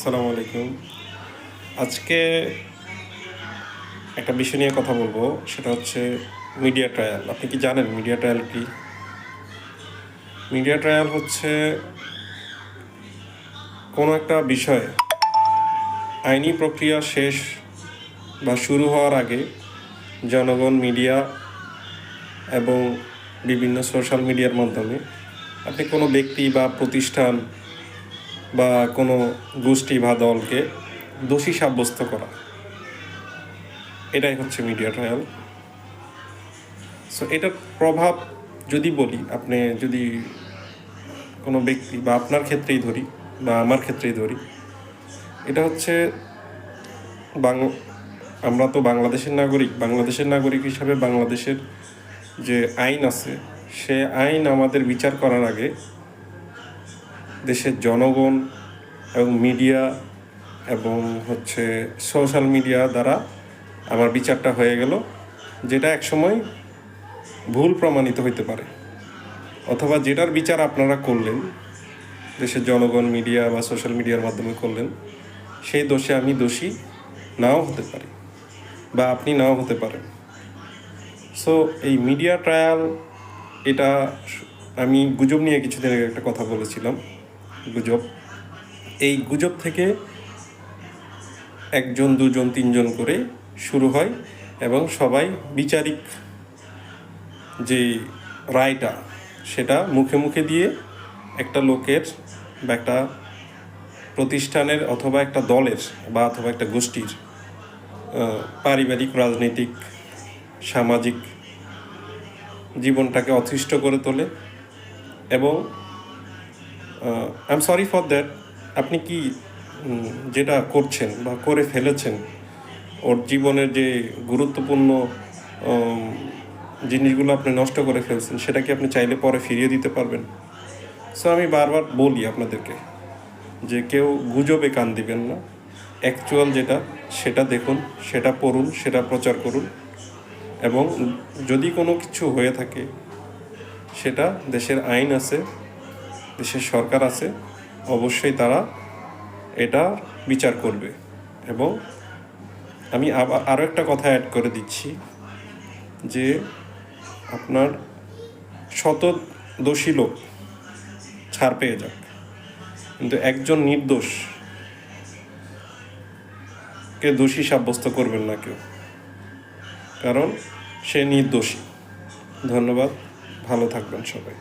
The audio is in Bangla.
আসসালামু আলাইকুম। আজকে একটা বিষয় নিয়ে কথা বলব, সেটা হচ্ছে মিডিয়া ট্রায়াল। আপনি কি জানেন মিডিয়া ট্রায়াল কি? মিডিয়া ট্রায়াল হচ্ছে কোনো একটা বিষয়ে, আইনি প্রক্রিয়া শেষ বা শুরু হওয়ার আগে জনগণ, মিডিয়া এবং বিভিন্ন সোশ্যাল মিডিয়ার মাধ্যমে আপনি কোনো ব্যক্তি বা প্রতিষ্ঠান বা কোনো গোষ্ঠী বা দলকে দোষী সাব্যস্ত করা। এটাই হচ্ছে মিডিয়া ট্রায়াল সো এটার প্রভাব যদি বলি, আপনি যদি কোনো ব্যক্তি বা আপনার ক্ষেত্রেই ধরি বা আমার ক্ষেত্রেই ধরি, এটা হচ্ছে বাং, আমরা তো বাংলাদেশের নাগরিক বাংলাদেশের নাগরিক হিসাবে বাংলাদেশের যে আইন আছে, সে আইন আমাদের বিচার করার আগে দেশের জনগণ এবং মিডিয়া এবং হচ্ছে সোশ্যাল মিডিয়া দ্বারা আমার বিচারটা হয়ে গেল, যেটা একসময় ভুল প্রমাণিত হইতে পারে। অথবা যেটার বিচার আপনারা করলেন, দেশের জনগণ, মিডিয়া বা সোশ্যাল মিডিয়ার মাধ্যমে করলেন, সেই দোষে আমি দোষী নাও হতে পারি বা আপনি নাও হতে পারেন। সো এই মিডিয়া ট্রায়াল, এটা আমি গুজব নিয়ে কিছুদিন আগে একটা কথা বলেছিলাম। গুজব। এই গুজব থেকে একজন, দুজন, তিনজন করে শুরু হয় এবং সবাই বিচারিক যে রায়টা, সেটা মুখে মুখে দিয়ে একটা লোকের বা একটা প্রতিষ্ঠানের অথবা একটা দলের বা অথবা একটা গোষ্ঠীর পারিবারিক, রাজনৈতিক, সামাজিক জীবনটাকে অতিষ্ঠ করে তোলে এবং I am sorry for that আপনি কি যেটা করছেন বা করে ফেলেছেন, ওর জীবনের যে গুরুত্বপূর্ণ জিনিসগুলো আপনি নষ্ট করে ফেলছেন, সেটা কি আপনি চাইলে পরে ফিরিয়ে দিতে পারবেন? সো আমি বারবার বলি আপনাদেরকে যে কেউ গুজবে কান দিবেন না। অ্যাকচুয়াল যেটা, সেটা দেখুন, সেটা পড়ুন, সেটা প্রচার করুন। এবং যদি কোনো কিছু হয়ে থাকে, সেটা দেশের আইন আছে দেশের সরকার আছে, অবশ্যই তারা এটা বিচার করবে। এবং আমি আবার আরও একটা কথা অ্যাড করে দিচ্ছি যে আপনার শত দোষী লোক ছাড় পেয়ে যাক। কিন্তু একজন নির্দোষ কে দোষী সাব্যস্ত করবেন না কেউ। কারণ সে নির্দোষী। ধন্যবাদ। ভালো থাকবেন সবাই।